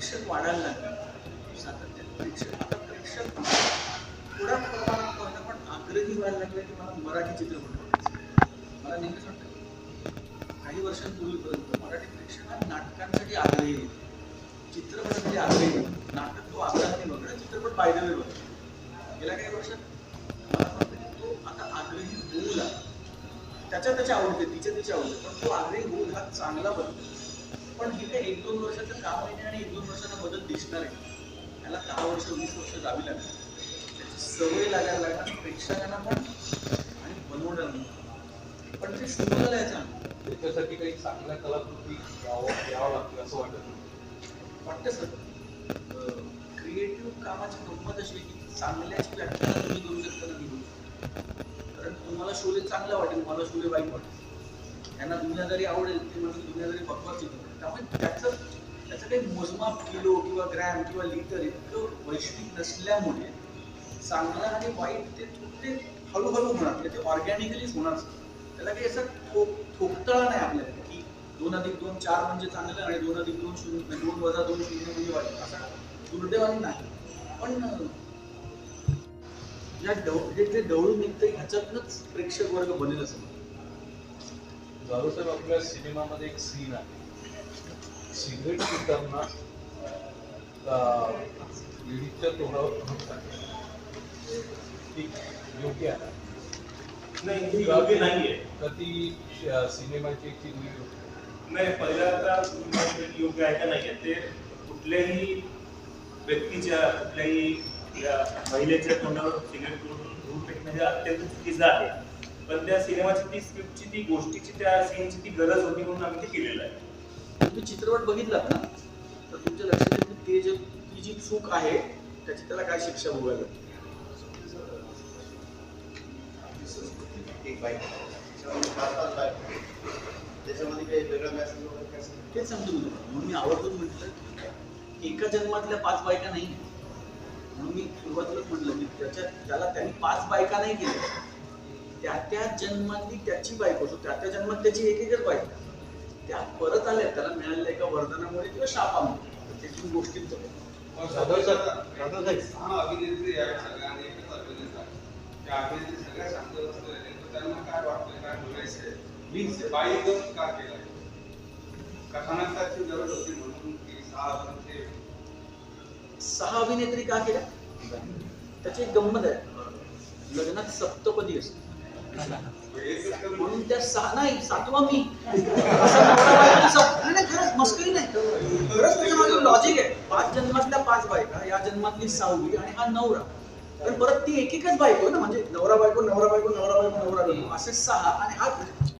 प्रेक्षक वाढायला लागले. सातत्याने प्रेक्षक आता प्रेक्षक थोड्या प्रमाणात पण आग्रही व्हायला लागले की मला मराठी चित्रपट बघायचे मला नेहमीच वाटतं काही वर्षांपूर्वीपर्यंत मराठी प्रेक्षकांना नाटकांसाठी आग्रही होते. चित्रपटासाठी आग्रही होते. नाटक तो आग्रहाने बघणं चित्रपट बायदवे बघणं गेल्या काही वर्षात मला वाटतं की तो आता आग्रही होऊ लागला त्याच्या त्याच्या आवडते तिच्या तिच्या आवडते पण तो आग्रही होऊ हा चांगला बनतो. पण हे काही एक दोन वर्षाचं काम आहे आणि एक दोन वर्षाचा बदल दिसणार आहे. त्याला दहा वर्ष वीस वर्ष जावी लागणार. त्याची सवय लागायला लागणार प्रेक्षकांना पण आणि बनवण्याला पण. ते सुरू झालं याचा त्याच्यासाठी काही चांगल्या कलाकृती यावं यावं लागतील असं वाटत नाही. वाटतं सर. क्रिएटिव्ह कामाची गंमत अशी की चांगल्याची व्याख्या तुम्ही करू शकता ना शकता. कारण तुम्हाला शोले चांगला वाटेल मला शोले वाईट वाटेल. त्यांना दुनियादारी आवडेल ते म्हणजे दुनियादारी बकवास चित्रपट त्यामुळे त्याचं त्याचं काही मोजमाप किलो किंवा ग्रॅम किंवा लिटर इतकं वैश्विक नसल्यामुळे चांगलं आणि वाईट ते ते हळूहळू होणार म्हणजे ते ऑर्गॅनिकलीच होणार. त्याला काही असं ठोक ठोकतळा नाही आपल्याला की दोन अधिक दोन चार म्हणजे चांगलं आणि दोन अधिक दोन शून्य म्हणजे दोन वजा दोन शून्य म्हणजे वाईट. असा दुर्दैवाने नाही. पण या डव हे जे डवळून निघतं ह्याच्यातनंच प्रेक्षक वर्ग बनेल असं दारू साहेब आपल्या सिनेमामध्ये एक सीन आहे. सिगरेट पिताना लेडीजच्या तोंडावर योग्य आहे. नाही ही योग्य नाहीये. तर ती सिनेमाची एक चिन्ह. नाही पहिल्यांदा योग्य आहे का नाही ते कुठल्याही व्यक्तीच्या कुठल्याही महिलेच्या तोंडावर सिगरेट धूर फेकणं हे अत्यंत चुकीचं आहे. पण त्या सिनेमाची ती स्क्रिप्टची ती गोष्टीची त्या सीनची ती गरज होती म्हणून आम्ही ते केलेलं आहे. चित्रपट बघितलात ना? तर तुमच्या लक्षात येईल ते जे ती जी चूक आहे त्याची त्याला काय शिक्षा भोगायला? तेच सांगतो मी म्हणून मी आवर्जून म्हटलं एका जन्मातल्या पाच बायका नाही म्हणून मी सुरुवातीलाच म्हटलं की त्याच्या त्याला त्यांनी पाच बायका नाही केल्या. त्या त्या जन्मातली त्याची बायको असो त्या त्या जन्मात त्याची एक एकच बायका. त्या परत आल्या त्याला मिळालेल्या एका वरदानामुळे किंवा शापामुळे. साहेब सहा अभिनेत्री आहेत सगळ्यांनी एकच अभिनेता त्या अभिनेत्री सगळ्या शांत बसलेले तर त्यांना काय काय बोलायचंय? बाई का केलाय? कथानकाची गरज होती म्हणून की सहा अभिनेत्री सहा अभिनेत्री का केल्या? त्याची एक गंमत आहे. लग्नात सप्तपदी असते. म्हणून त्या सहा नाही सातवा मी. असं नाही, खरंच मस्करी नाही. खरंच त्याच्यामागे लॉजिक आहे. पाच जन्मातल्या पाच बायका या जन्मातली सहावी आणि हा नवरा. तर परत ती एक एकच बायको ना म्हणजे नवरा बायको नवरा बायको नवरा बायको नवरा बायको असे सहा आणि हा